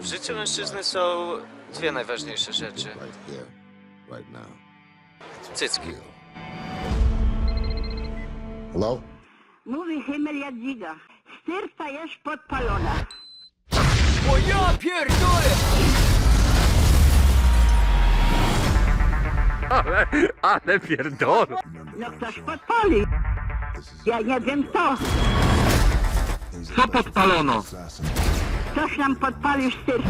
W życiu mężczyzny są dwie najważniejsze rzeczy. Cycki. Hello? Mówi Himmel Jadwiga. Styrta jest podpalona. O ja pierdolę! Ale, ale pierdolę. No ktoś podpali. Ja nie wiem kto. Co podpalono? Ktoś nam podpalił styrtę.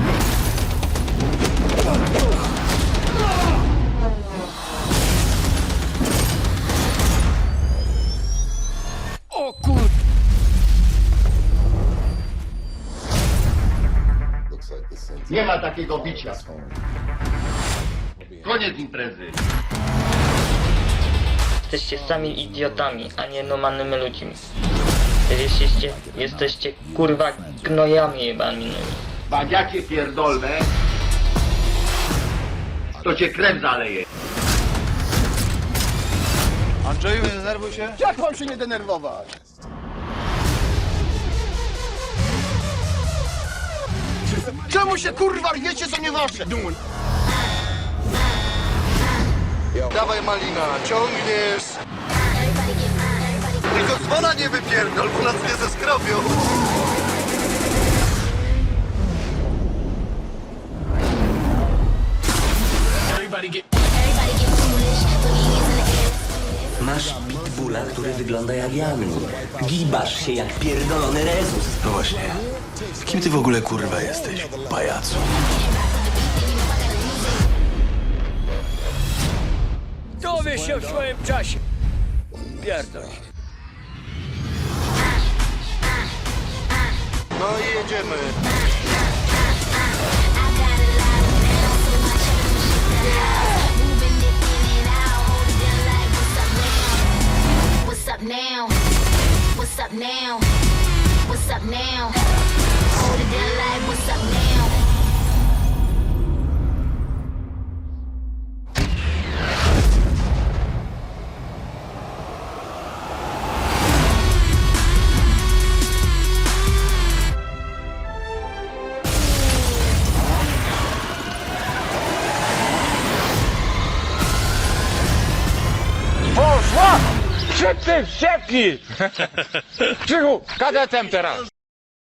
O kur... Nie ma takiego bicia. Koniec imprezy. Jesteście sami idiotami, a nie normalnymi ludźmi. Jesteście, jesteście kurwa gnojami jebanymi. Bagiacie pierdolne, to cię krew zaleje. Andrzeju, nie denerwuj się. Jak mam się nie denerwować? Czemu się kurwa rwiecie, co nie wasze? Dawaj malina, ciągniesz. Tylko dzwona nie wypierdol, bo nas nie zeskrobią. Masz pitbulla, który wygląda jak jamnik. Gibasz się jak pierdolony rezus. No właśnie. Kim ty w ogóle kurwa jesteś, pajacu? Dowie się w swoim czasie. Pierdol. No jedziemy. What's up now? What's up now? What's up now? Hold it down like Що ти всякий? Чого? Каде темпера?